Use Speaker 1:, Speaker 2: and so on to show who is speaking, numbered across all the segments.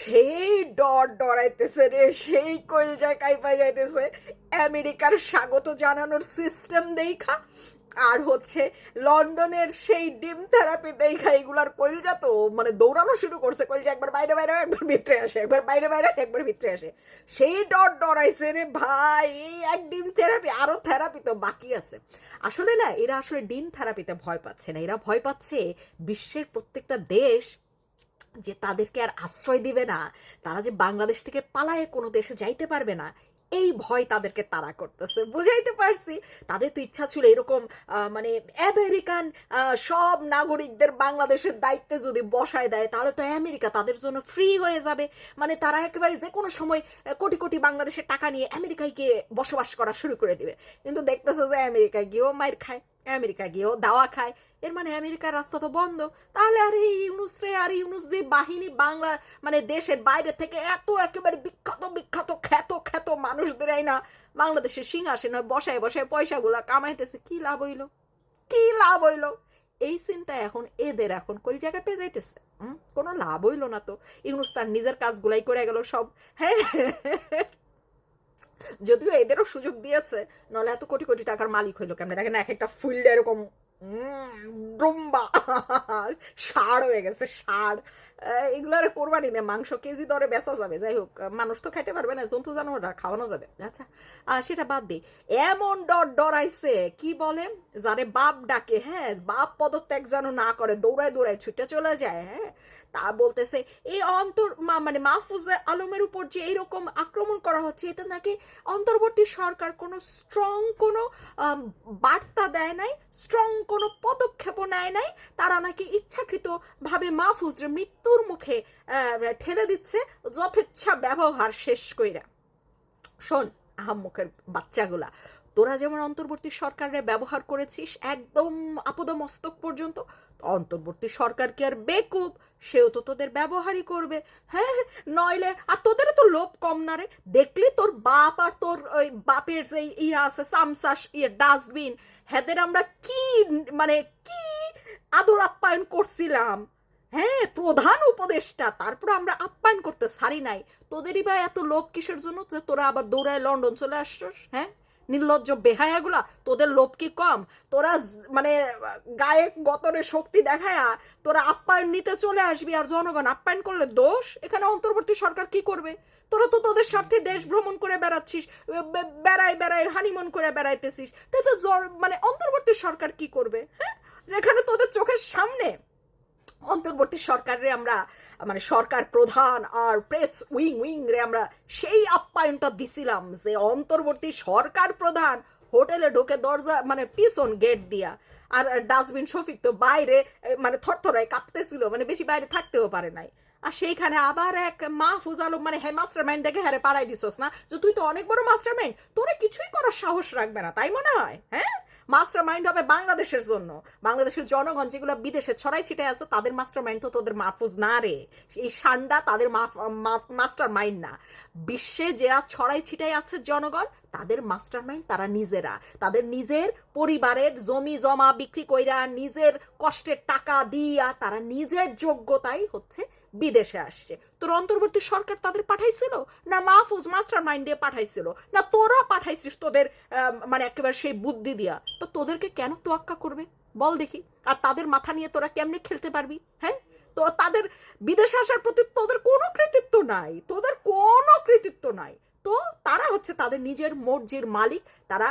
Speaker 1: সেই ডর ডরাইতেছে রে, সেই কলজায় কাইপা যাইতেছে। আমেরিকার স্বাগত জানানোর সিস্টেম দেখা, আর হচ্ছে লন্ডনের সেই ডিম থেরাপি দেখা, এগুলার কলজা তো মানে দৌড়ানো শুরু করছে। কলজা একবার বাইরে বাইরে, একবার ভিতরে আসে, একবার বাইরে বাইরে, একবার ভিতরে আসে। সেই ডর ডরাইছে রে ভাই এই এক ডিম থেরাপি আরও থেরাপি তো বাকি আছে। আসলে না, এরা আসলে ডিম থেরাপিতে ভয় পাচ্ছে না। এরা ভয় পাচ্ছে বিশ্বের প্রত্যেকটা দেশ যে তাদেরকে আর আশ্রয় দিবে না, তারা যে বাংলাদেশ থেকে পালায়ে কোনো দেশে যাইতে পারবে না, এই ভয় তাদেরকে তারা করতেছে। বুঝাইতে পারছি, তাদের তো ইচ্ছা ছিল এরকম মানে আমেরিকান সব নাগরিকদের বাংলাদেশের দায়িত্বে যদি বসায় দেয়, তাহলে তো আমেরিকা তাদের জন্য ফ্রি হয়ে যাবে। মানে তারা একেবারে যে কোনো সময় কোটি কোটি বাংলাদেশের টাকা নিয়ে আমেরিকায় গিয়ে বসবাস করা শুরু করে দিবে। কিন্তু দেখতেছে যে আমেরিকায় গিয়েও মায়ের খায়। আমেরিকা গিয়েও দাওয়া খায়। এর মানে আমেরিকার রাস্তা তো বন্ধ। তাহলে আর এই ইউনুস রে আর ইউনুস যে বাহিনী বাংলা মানে দেশের বাইরে থেকে এত একেবারে বিখ্যাত বিখ্যাত, খ্যাত খ্যাত মানুষদের না বাংলাদেশের সিংহাসনে বসায় বসায় পয়সাগুলা কামাইতেছে, কি লাভ হইল? কি লাভ হইল? এই চিন্তা এখন এদের এখন কোন জায়গায় পেয়ে যাইতেছে? কোনো লাভ হইল না তো। ইউনুস তার নিজের কাজগুলাই করে গেল সব। হ্যাঁ? যদিও এদেরও সুযোগ দিয়েছে, নলে এত কোটি কোটি টাকার মালিক হইল কেমন? দেখেন এক একটা ফুললে এরকম সার হয়ে গেছে, সার। এগুলো আর কোরবানি নেই, মাংস কেজি দরে বেচা যাবে, যাই হোক মানুষ তো খাইতে পারবে না, জন্তু জানোয়াররা খাওয়ানো যাবে। আচ্ছা সেটা বাদ দিই এমন ডর ডরাইছে, কি বলে? যারে বাপ ডাকে হ্যাঁ বাপ পদত্যাগ যেন না করে, দৌড়ায় দৌড়ায় ছুটে চলে যায় হ্যাঁ? তা বলতেছে, এই অন্তর মানে মাহফুজ আলমের উপর যে এইরকম আক্রমণ করা হচ্ছে, এটা নাকি অন্তর্বর্তী সরকার কোনো স্ট্রং কোনো বার্তা দেয় নাই স্ট্রং কোনো পদক্ষেপও নেয় নাই, তারা নাকি ইচ্ছাকৃতভাবে মাহফুজের মৃত্যুর মুখে ঠেলে দিচ্ছে, যথেচ্ছা ব্যবহার শেষ কইরা। শোন, আহাম্মকের বাচ্চাগুলা তোরা যেমন অন্তর্বর্তী সরকারের ব্যবহার করেছিস একদম আপদমস্তক পর্যন্ত অন্তর্বর্তী সরকার কি আর বেকুব? সেও তো তোদের ব্যবহারই করবে। হ্যাঁ নইলে আর তোদের তো লোভ কম না রে। দেখলি তোর বাপ আর তোর ওই বাপের যে ইয়ে আছে, সামসাস ইয়ে ডাস্টবিন, হেদের আমরা কি মানে কি আদর আপ্যায়ন করছিলাম? হ্যাঁ প্রধান উপদেশটা তারপর আমরা আপ্যায়ন করতে সারি নাই। তোদেরই বা এত লোভ কিসের জন্য যে তোরা আবার দৌড়ায় লন্ডন চলে আসছস? হ্যাঁ? নির্লজ্জ বেহায়াগুলা তোদের লোভ কি কম? তোরা মানে গায়ে গতরে শক্তি দেখায়া তোরা আপ্যায়ন নিতে চলে আসবি আর জনগণ আপ্যায়ন করলে দোষ? এখানে অন্তর্বর্তী সরকার কি করবে? তোরা তো তোদের স্বার্থে দেশ ভ্রমণ করে বেড়াচ্ছিস বেড়াই বেড়াই হানিমন করে বেড়াইতেছিস। তাই তো মানে অন্তর্বর্তী সরকার কি করবে হ্যাঁ? যেখানে তোদের চোখের সামনে অন্তর্বর্তী সরকারে আমরা মানে সরকার প্রধান আর প্রেস উইং উইং রে আমরা সেই আপ্যায়নটা দিছিলাম যে অন্তর্বর্তী সরকার প্রধান হোটেলে ঢোকে দরজা মানে পিছন গেট দিয়া আর ডাস্টবিন শফিক তো বাইরে মানে থরথরায় কাঁপতেছিল মানে বেশি বাইরে থাকতেও পারে নাই। আর সেইখানে আবার এক মাহফুজ আলম মানে হ্যাঁ মাস্টার মাইন্ড দেখে হ্যারে পাড়াই দিছস না যে তুই তো অনেক বড় মাস্টার মাইন্ড তোরা কিছুই করার সাহস রাখবে না, তাই মনে হয়? হ্যাঁ? মাস্টার মাইন্ড হবে বাংলাদেশের জন্য। বাংলাদেশের জনগণ যেগুলো বিদেশে ছড়াই ছিটে আছে, তাদের মাস্টার মাইন্ড তো তোদের মাহফুজ না রে। এই সান্ডা তাদের মাস্টার মাইন্ড না। বিশ্বে যারা ছড়াই ছিটাই আছে জনগণ তাদের মাস্টার মাইন্ড তারা নিজেরা। তাদের নিজের পরিবারের জমি জমা বিক্রি কইরা নিজের কষ্টের টাকা দিয়া তারা নিজের যোগ্যতাই হচ্ছে বিদেশে আসছে। তোর অন্তর্বর্তী সরকার তাদের পাঠাইছিল? না মাহফুজ মাস্টার মাইন্ড দিয়ে পাঠাইছিল? না তোরা পাঠাইছিস তোদের মানে একেবারে সেই বুদ্ধি দিয়া? তো তোদেরকে কেন তোয়াক্কা করবে? বল দেখি। আর তাদের মাথা নিয়ে তোরা কেমনে খেলতে পারবি? হ্যাঁ? তো তাদের বিদেশে আসার প্রতি তোদের কোনো কৃতিত্ব নাই। তোদের কোনো কৃতিত্ব নাই। তো তারা হচ্ছে তাদের নিজের মর্জির মালিক। তারা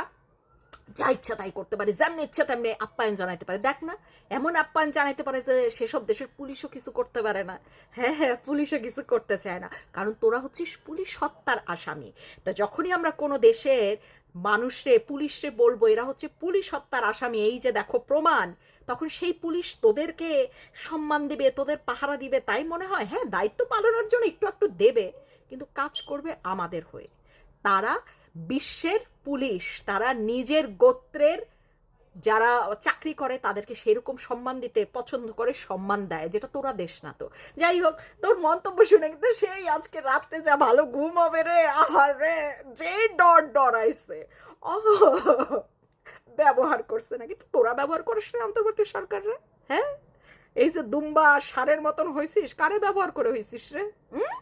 Speaker 1: যা ইচ্ছা তাই করতে পারে, যেমনি ইচ্ছা তেমনি আপ্যায়ন জানাইতে পারে। দেখ না, এমন আপ্যায়ন জানাইতে পারে যে সেসব দেশের পুলিশও কিছু করতে পারে না। হ্যাঁ হ্যাঁ পুলিশও কিছু করতে চায় না। কারণ তোরা হচ্ছিস পুলিশ হত্যার আসামি। তা যখনই আমরা কোনো দেশের মানুষরে, পুলিশরে বলব, এরা হচ্ছে পুলিশ হত্যার আসামি, এই যে দেখো প্রমাণ, তখন সেই পুলিশ তোদেরকে সম্মান দিবে, তোদের পাহারা দিবে, তাই মনে হয়? হ্যাঁ দায়িত্ব পালনের জন্য একটু একটু দেবে। কিন্তু কাজ করবে আমাদের হয়ে। তারা বিশ্বের পুলিশ, তারা নিজের গোত্রের যারা চাকরি করে, তাদেরকে সেরকম সম্মান দিতে, পছন্দ করে সম্মান দেয়, যেটা তোরা দেশ না তো। যাই হোক, তোর মন্তব্য শুনে কিন্তু সেই আজকে রাত্রে যা ভালো ঘুম হবে রে আহার যে ডর ডরাইছে। ব্যবহার করছে না কিন্তু তোরা ব্যবহার করিস না অন্তর্বর্তী সরকার রে হ্যাঁ? এই যে দুম্বা সারের মতন হয়েছিস কারে ব্যবহার করে হয়েছিস রে, হুম?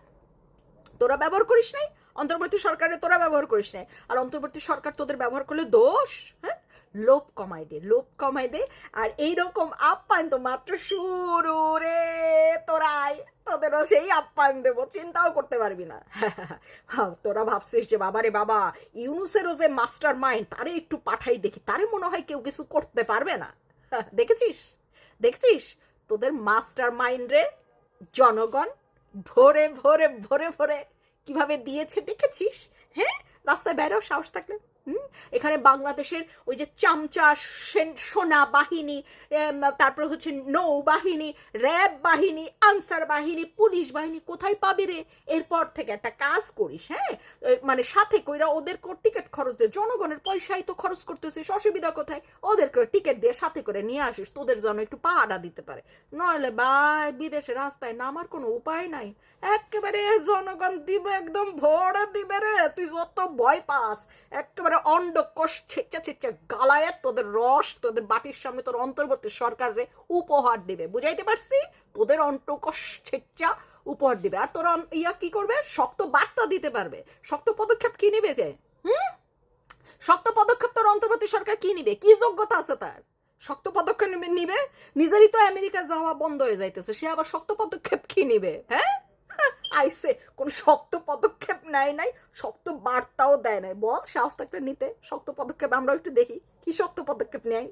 Speaker 1: তোরা ব্যবহার করিস নাই? অন্তর্বর্তী সরকারে তোরা ব্যবহার করিস নাই। আর অন্তর্বর্তী সরকার তোদের ব্যবহার করলে দোষ? হ্যাঁ? লোভ কমাই দে লোভ কমাই দে। আর এইরকম আপ্যায়ন তো মাত্র শুরু রে তোরাই। তোদেরও সেই আপ্যায়ন দেবো চিন্তাও করতে পারবি না। হ্যাঁ, তোরা ভাবছিস যে বাবা রে বাবা ইউনুসেরও যে মাস্টার মাইন্ড তারে একটু পাঠাই দেখি তারে মনে হয় কেউ কিছু করতে পারবে না। দেখেছিস? দেখছিস? তোদের মাস্টার মাইন্ড রে জনগণ ভোরে ভোরে ভোরে ভোরে কীভাবে দিয়েছে দেখেছিস? হ্যাঁ? রাস্তায় বেরো সাহস থাকলে। এখানে বাংলাদেশের ওই যে চামচা, সেন- বাহিনী তারপর হচ্ছে নৌ বাহিনী, র্যাব বাহিনী, আনসার বাহিনী, পুলিশ বাহিনী কোথায় পাবি রে? এরপর থেকে একটা কাজ করিস হ্যাঁ? মানে সাথে কইরা ওদের টিকিট খরচ দিয়ে জনগণের পয়সাই তো খরচ করতেছিস, অসুবিধা কোথায়? ওদেরকে টিকিট দিয়ে সাথে করে নিয়ে আসিস, তোদের জন্য একটু পাহাড়া দিতে পারে। নইলে ভাই, বিদেশে রাস্তায় নামার কোনো উপায় নাই। একেবারে জনগণ দিবে, একদম ভরে দিবে রে। তুই যত ভয় পাস, একেবারে তোদের রস, তোদের বাটির সামনে তোর অন্তর্বর্তী রে উপহার দিবে। বুঝাইতে পারছি? তোদের উপহার আর তোর ইয়া কি করবে? শক্ত বার্তা দিতে পারবে। শক্ত পদক্ষেপ কি নিবে কে? হুম? শক্ত পদক্ষেপ তোর অন্তর্বর্তী সরকার কি নিবে? কি যোগ্যতা আছে তার? শক্ত পদক্ষেপ নিবে নিবে? নিজেরই তো আমেরিকা যাওয়া বন্ধ হয়ে যাইতেছে। সে আবার শক্ত পদক্ষেপ কি নিবে? হ্যাঁ? আইসে, কোনো শক্ত পদক্ষেপ নেয় নাই, শক্ত বার্তাও দেয় নাই। বল, সাহস থাকলে নিতে, শক্ত পদক্ষেপ আমরাও একটু দেখি, কি শক্ত পদক্ষেপ নেয়?